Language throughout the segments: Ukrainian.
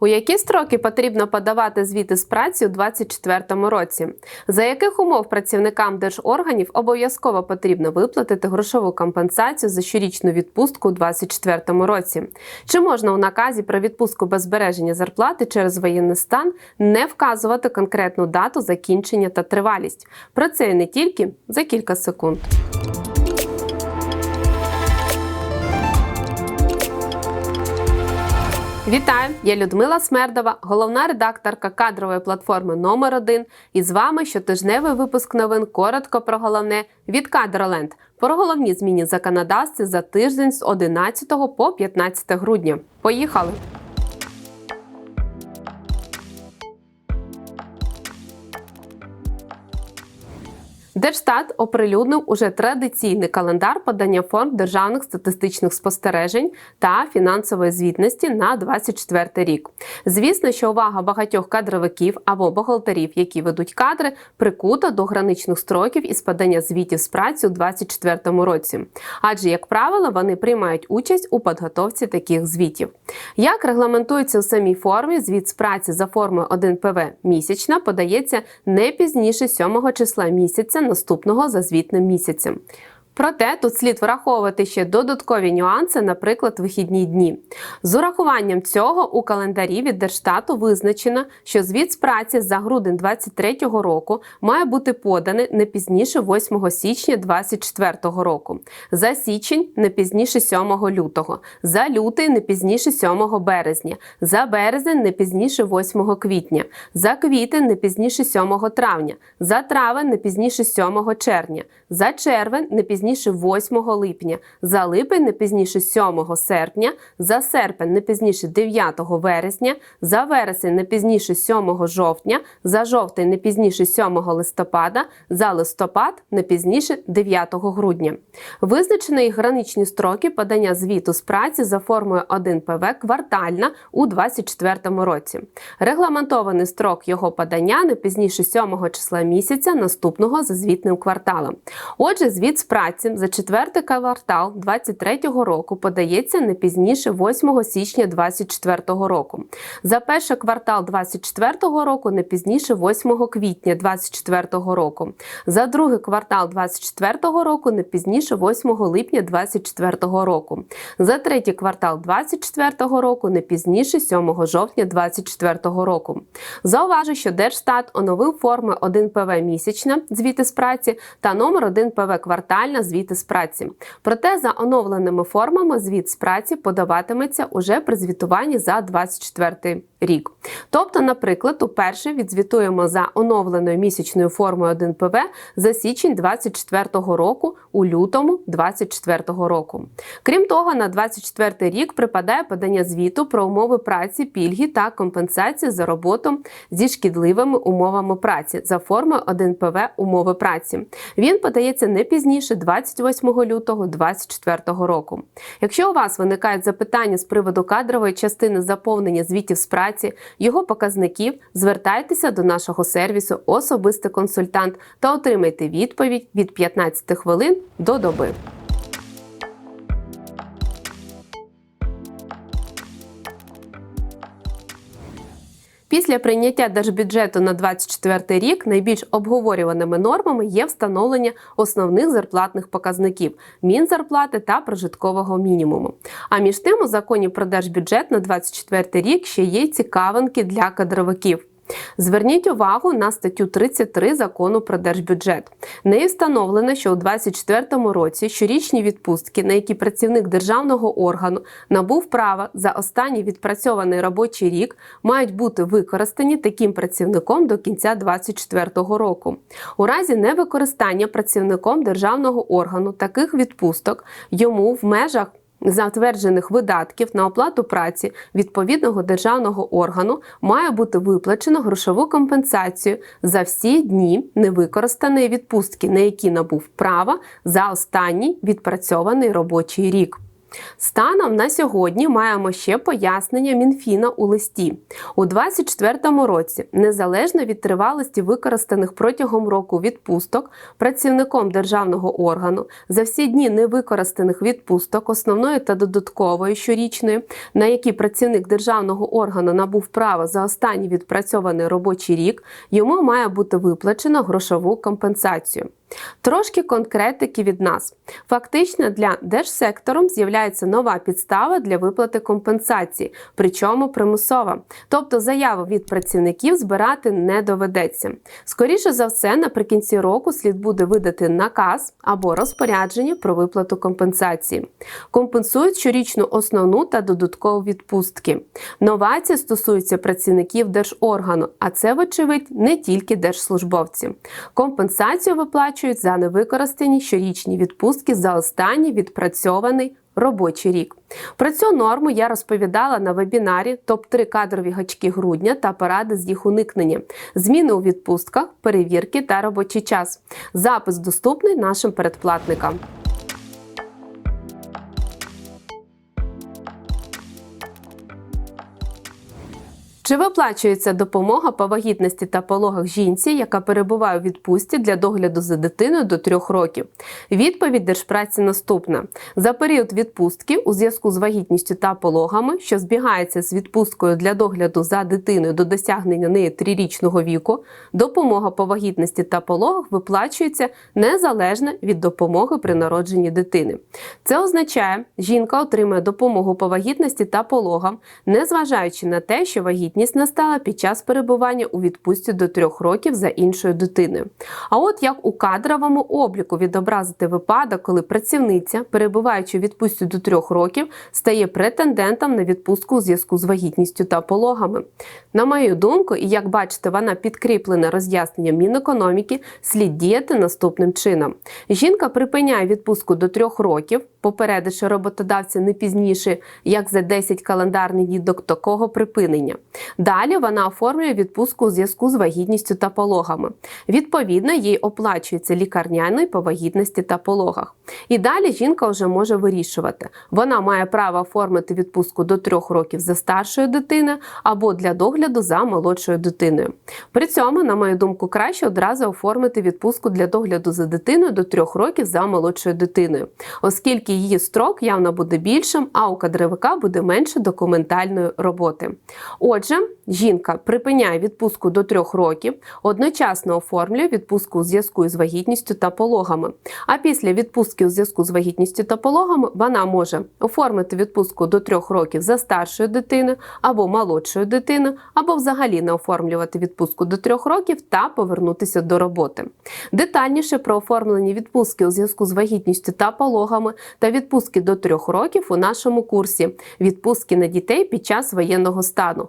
У які строки потрібно подавати звіти з праці у 2024 році? За яких умов працівникам держорганів обов'язково потрібно виплатити грошову компенсацію за щорічну відпустку у 2024 році? Чи можна у наказі про відпустку без збереження зарплати через воєнний стан не вказувати конкретну дату закінчення та тривалість? Про це і не тільки за кілька секунд. Вітаю! Я Людмила Смердова, головна редакторка кадрової платформи номер 1 І з вами щотижневий випуск новин коротко про головне від Кадроленд про головні зміни законодавства за тиждень з 11 по 15 грудня. Поїхали! Держстат оприлюднив уже традиційний календар подання форм державних статистичних спостережень та фінансової звітності на 24 рік. Звісно, що увага багатьох кадровиків або бухгалтерів, які ведуть кадри, прикута до граничних строків із подання звітів з праці у 2024 році. Адже, як правило, вони приймають участь у підготовці таких звітів. Як регламентується у самій формі, звіт з праці за формою 1 ПВ місячна подається не пізніше 7 числа місяця наступного за звітним місяцем. Проте тут слід враховувати ще додаткові нюанси, наприклад, вихідні дні. З урахуванням цього у календарі від Держстату визначено, що звіт з праці за грудень 2023 року має бути поданий не пізніше 8 січня 2024 року, за січень не пізніше 7 лютого, за лютий не пізніше 7 березня, за березень не пізніше 8 квітня, за квітень не пізніше 7 травня, за травень не пізніше 7 червня, за червень не пізніше 8 липня, за липень не пізніше 7 серпня, за серпень не пізніше 9 вересня, за вересень не пізніше 7 жовтня, за жовтень не пізніше 7 листопада, за листопад не пізніше 9 грудня. Визначені і граничні строки подання звіту з праці за формою 1 ПВ квартальна у 2024 році. Регламентований строк його подання не пізніше 7 числа місяця наступного за звітним кварталом. Отже, звіт з праці за четвертий квартал 2023 року подається не пізніше 8 січня 2024 року. За перший квартал 2024 року не пізніше 8 квітня 2024 року. За другий квартал 2024 року не пізніше 8 липня 2024 року. За третій квартал 2024 року не пізніше 7 жовтня 2024 року. Зауважу, що Держстат оновив форми 1 ПВ місячна звіти з праці та номер 1 ПВ квартальна звіти з праці. Проте за оновленими формами звіт з праці подаватиметься уже при звітуванні за 24 рік. Тобто, наприклад, уперше відзвітуємо за оновленою місячною формою 1 ПВ за січень 24 року у лютому 24 року. Крім того, на 24 рік припадає подання звіту про умови праці, пільги та компенсації за роботу зі шкідливими умовами праці за формою 1 ПВ умови праці. Він подається не пізніше 28 лютого 2024 року. Якщо у вас виникають запитання з приводу кадрової частини заповнення звітів з праці, його показників, звертайтеся до нашого сервісу Особистий консультант та отримайте відповідь від 15 хвилин до доби. Після прийняття держбюджету на 2024 рік найбільш обговорюваними нормами є встановлення основних зарплатних показників мінзарплати та прожиткового мінімуму. А між тим у законі про держбюджет на 2024 рік ще є цікавинки для кадровиків. Зверніть увагу на статтю 33 закону про держбюджет. Нею встановлено, що у 2024 році щорічні відпустки, на які працівник державного органу набув права за останній відпрацьований робочий рік, мають бути використані таким працівником до кінця 2024 року. У разі невикористання працівником державного органу таких відпусток йому в межах затверджених видатків на оплату праці відповідного державного органу має бути виплачено грошову компенсацію за всі дні невикористаної відпустки, на які набув права за останній відпрацьований робочий рік. Станом на сьогодні маємо ще пояснення Мінфіна у листі. У 2024 році, незалежно від тривалості використаних протягом року відпусток, працівником державного органу за всі дні невикористаних відпусток, основної та додаткової щорічної, на які працівник державного органу набув право за останній відпрацьований робочий рік, йому має бути виплачено грошову компенсацію. Трошки конкретики від нас. Фактично для держсектором з'являється нова підстава для виплати компенсації, причому примусова. Тобто заяву від працівників збирати не доведеться. Скоріше за все, наприкінці року слід буде видати наказ або розпорядження про виплату компенсації. Компенсують щорічну основну та додаткову відпустки. Новація стосується працівників держоргану, а це, вочевидь, не тільки держслужбовці. Компенсацію виплачують за невикористані щорічні відпустки за останній відпрацьований робочий рік. Про цю норму я розповідала на вебінарі топ-3 кадрові гачки грудня та поради з їх уникнення, зміни у відпустках, перевірки та робочий час. Запис доступний нашим передплатникам. Чи виплачується допомога по вагітності та пологах жінці, яка перебуває у відпустці для догляду за дитиною до трьох років? Відповідь Держпраці наступна: за період відпустки у зв'язку з вагітністю та пологами, що збігається з відпусткою для догляду за дитиною до досягнення неї трирічного віку, допомога по вагітності та пологах виплачується незалежно від допомоги при народженні дитини. Це означає, жінка отримує допомогу по вагітності та пологам, незважаючи на те, що вагітність вагітність настала під час перебування у відпустці до трьох років за іншою дитиною. А от як у кадровому обліку відобразити випадок, коли працівниця, перебуваючи у відпустці до трьох років, стає претендентом на відпустку у зв'язку з вагітністю та пологами. На мою думку, і як бачите, вона підкріплена роз'ясненням Мінекономіки, слід діяти наступним чином. Жінка припиняє відпустку до трьох років, попередивши роботодавця не пізніше, як за 10 календарних до такого припинення. Далі вона оформлює відпустку у зв'язку з вагітністю та пологами. Відповідно, їй оплачується лікарняний по вагітності та пологах. І далі жінка вже може вирішувати. Вона має право оформити відпустку до трьох років за старшою дитиною або для догляду за молодшою дитиною. При цьому, на мою думку, краще одразу оформити відпустку для догляду за дитиною до трьох років за молодшою дитиною, оскільки її строк явно буде більшим, а у кадровика буде менше документальної роботи. Отже, жінка припиняє відпустку до трьох років, одночасно оформлює відпустку у зв'язку з вагітністю та пологами. А після відпустки у зв'язку з вагітністю та пологами вона може оформити відпустку до трьох років за старшою дитиною або молодшою дитиною, або взагалі не оформлювати відпустку до трьох років та повернутися до роботи. Детальніше про оформлені відпустки у зв'язку з вагітністю та пологами та відпустки до трьох років у нашому курсі відпустки на дітей під час воєнного стану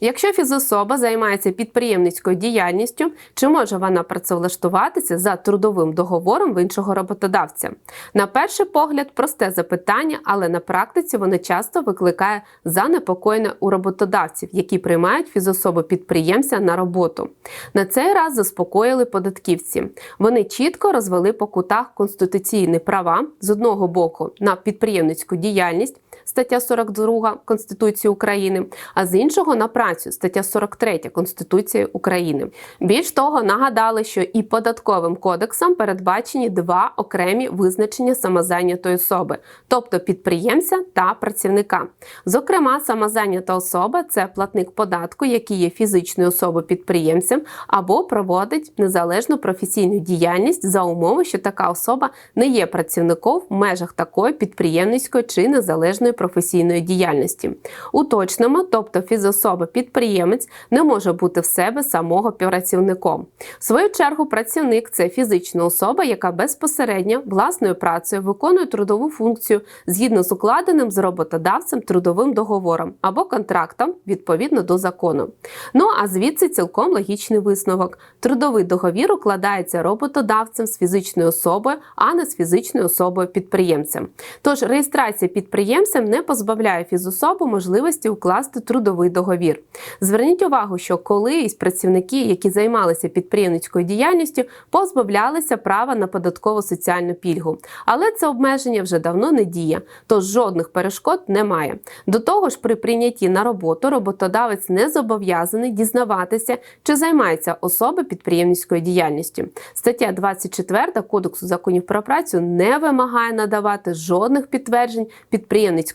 Якщо фізособа займається підприємницькою діяльністю, чи може вона працевлаштуватися за трудовим договором в іншого роботодавця? На перший погляд, просте запитання, але на практиці воно часто викликає занепокоєння у роботодавців, які приймають фізособу підприємця на роботу. На цей раз заспокоїли податківці. Вони чітко розвели по кутах конституційні права з одного боку на підприємницьку діяльність стаття 42 Конституції України, а з іншого на працю стаття 43 Конституції України. Більш того, нагадали, що і податковим кодексом передбачені два окремі визначення самозайнятої особи, тобто підприємця та працівника. Зокрема, самозайнята особа це платник податку, який є фізичною особою підприємцем або проводить незалежну професійну діяльність за умови, що така особа не є працівником в межах такої підприємницької чи незалежної професійної діяльності. Уточнимо, тобто фізособа-підприємець не може бути в себе самого працівником. В свою чергу, працівник це фізична особа, яка безпосередньо власною працею виконує трудову функцію згідно з укладеним з роботодавцем трудовим договором або контрактом відповідно до закону. Ну а звідси цілком логічний висновок: трудовий договір укладається роботодавцем з фізичною особою, а не з фізичною особою підприємцем. Тож реєстрація підприємцем не позбавляє фізособу можливості укласти трудовий договір. Зверніть увагу, що колись працівники, які займалися підприємницькою діяльністю, позбавлялися права на податкову соціальну пільгу. Але це обмеження вже давно не діє, тож жодних перешкод немає. До того ж, при прийнятті на роботу роботодавець не зобов'язаний дізнаватися, чи займається особа підприємницькою діяльністю. Стаття 24 Кодексу законів про працю не вимагає надавати жодних підтверджень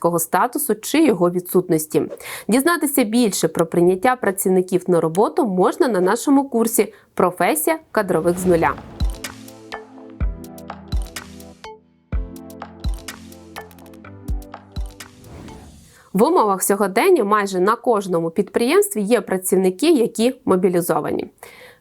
підприємницького статусу чи його відсутності. Дізнатися більше про прийняття працівників на роботу можна на нашому курсі Професія кадрових з нуля. В умовах сьогодення майже на кожному підприємстві є працівники, які мобілізовані.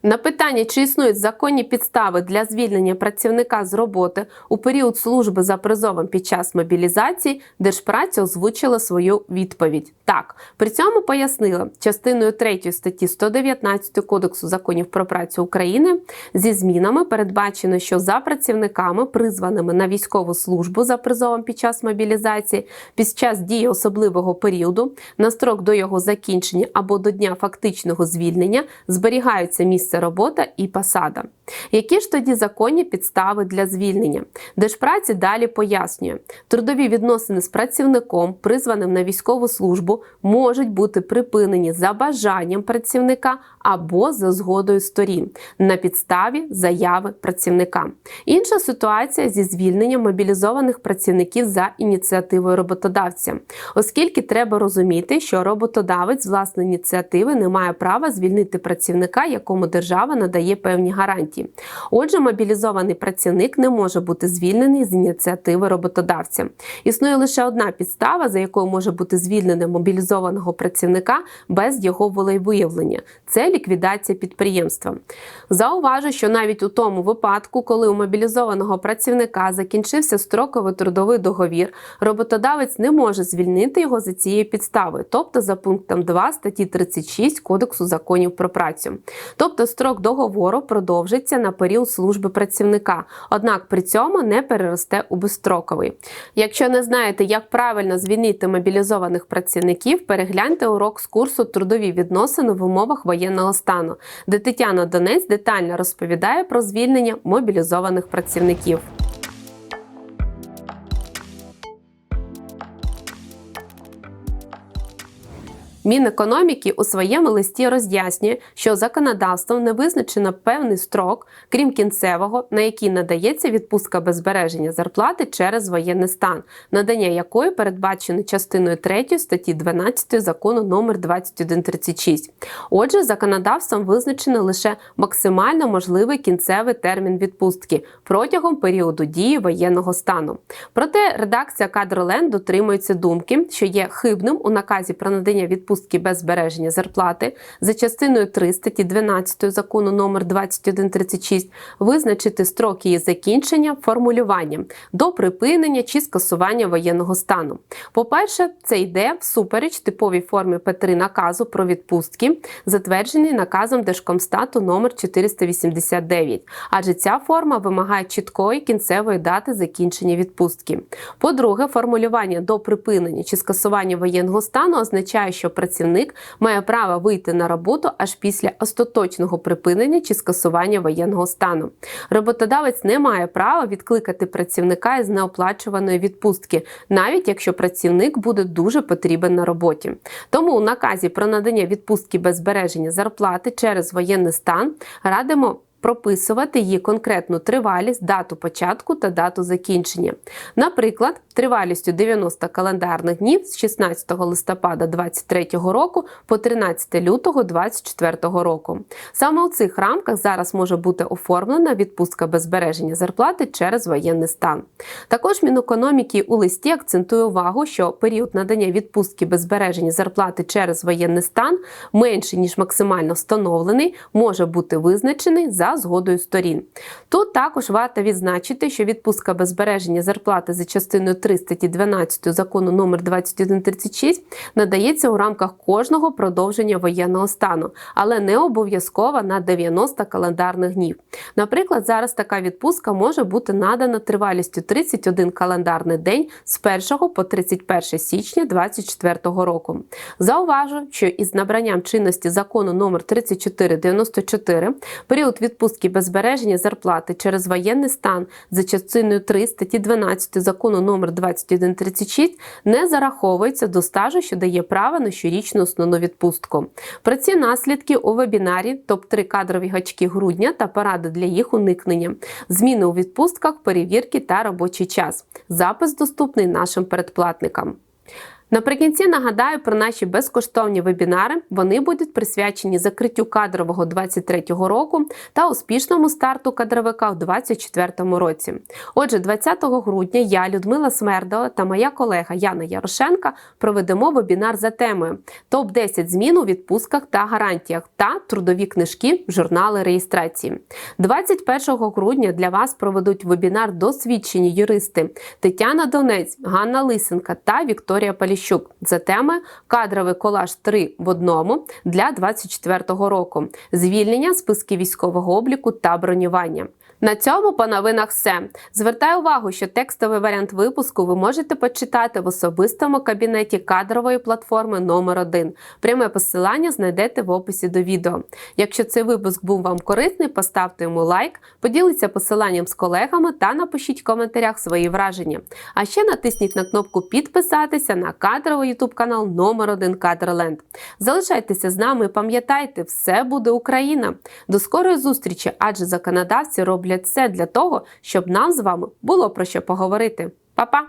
На питання, чи існують законні підстави для звільнення працівника з роботи у період служби за призовом під час мобілізації, Держпраця озвучила свою відповідь. Так, при цьому пояснила частиною 3 статті 119 Кодексу законів про працю України зі змінами передбачено, що за працівниками, призваними на військову службу за призовом під час мобілізації, під час дії особливого періоду, на строк до його закінчення або до дня фактичного звільнення зберігаються місце місце робота і посада. Які ж тоді законні підстави для звільнення? Держпраці далі пояснює, трудові відносини з працівником, призваним на військову службу, можуть бути припинені за бажанням працівника або за згодою сторін на підставі заяви працівника. Інша ситуація зі звільненням мобілізованих працівників за ініціативою роботодавця, оскільки треба розуміти, що роботодавець власної ініціативи не має права звільнити працівника, якому держава надає певні гарантії. Отже, мобілізований працівник не може бути звільнений з ініціативи роботодавця. Існує лише одна підстава, за якою може бути звільнений мобілізованого працівника без його волевиявлення це ліквідація підприємства. Зауважу, що навіть у тому випадку, коли у мобілізованого працівника закінчився строковий трудовий договір, роботодавець не може звільнити його за цією підставою, тобто за пунктом 2 статті 36 Кодексу законів про працю. Тобто строк договору продовжиться на період служби працівника, однак при цьому не переросте у безстроковий. Якщо не знаєте, як правильно звільнити мобілізованих працівників, перегляньте урок з курсу трудові відносини в умовах воєнного стану, де Тетяна Донець детально розповідає про звільнення мобілізованих працівників. Мінекономіки у своєму листі роз'яснює, що законодавством не визначено певний строк, крім кінцевого, на який надається відпустка без збереження зарплати через воєнний стан, надання якої передбачено частиною 3 статті 12 закону номер 2136. Отже, законодавством визначено лише максимально можливий кінцевий термін відпустки протягом періоду дії воєнного стану. Проте редакція кадролен дотримується думки, що є хибним у наказі про надання відпустки відпустки без збереження зарплати за частиною 3 статті 12 закону номер 2136 визначити строк її закінчення формулюванням до припинення чи скасування воєнного стану. По-перше, це йде всупереч типовій формі П3 наказу про відпустки, затверджений наказом Держкомстату номер 489, адже ця форма вимагає чіткої кінцевої дати закінчення відпустки. По-друге, формулювання до припинення чи скасування воєнного стану означає, що працівник має право вийти на роботу аж після остаточного припинення чи скасування воєнного стану. Роботодавець не має права відкликати працівника із неоплачуваної відпустки, навіть якщо працівник буде дуже потрібен на роботі. Тому у наказі про надання відпустки без збереження зарплати через воєнний стан радимо прописувати її конкретну тривалість, дату початку та дату закінчення. Наприклад, тривалістю 90 календарних днів з 16 листопада 2023 року по 13 лютого 2024 року. Саме у цих рамках зараз може бути оформлена відпустка без збереження зарплати через воєнний стан. Також Мінекономіки у листі акцентує увагу, що період надання відпустки без збереження зарплати через воєнний стан менший ніж максимально встановлений, може бути визначений за згодою сторін. Тут також варто відзначити, що відпустка без збереження зарплати за частиною 3 статті 12 закону номер 2136 надається у рамках кожного продовження воєнного стану, але не обов'язково на 90 календарних днів. Наприклад, зараз така відпустка може бути надана тривалістю 31 календарний день з 1 по 31 січня 2024 року. Зауважу, що із набранням чинності закону номер 3494 період відпустки без збереження зарплати через воєнний стан за частиною 3 статті 12 закону номер 2136 не зараховується до стажу, що дає право на щорічну основну відпустку. Про ці наслідки у вебінарі топ-3 кадрові гачки грудня та поради для їх уникнення, зміни у відпустках, перевірки та робочий час. Запис доступний нашим передплатникам. Наприкінці нагадаю про наші безкоштовні вебінари. Вони будуть присвячені закриттю кадрового 23-го року та успішному старту кадровика в 24-му році. Отже, 20 грудня я, Людмила Смердова та моя колега Яна Ярошенка проведемо вебінар за темою топ 10 змін у відпусках та гарантіях та трудові книжки, журнали реєстрації. 21 грудня для вас проведуть вебінар досвідчені юристи Тетяна Донець, Ганна Лисенка та Вікторія Поліщук за теми кадровий колаж 3 в одному для 2024 року, звільнення списки військового обліку та бронювання. На цьому по новинах все. Звертаю увагу, що текстовий варіант випуску ви можете почитати в особистому кабінеті кадрової платформи номер 1 Пряме посилання знайдете в описі до відео. Якщо цей випуск був вам корисний, поставте йому лайк, поділіться посиланням з колегами та напишіть в коментарях свої враження. А ще натисніть на кнопку підписатися на кадровий YouTube канал номер 1 Кадроленд. Залишайтеся з нами і пам'ятайте, все буде Україна. До скорої зустрічі, адже законодавці роблять все для того, щоб нам з вами було про що поговорити. Па-па!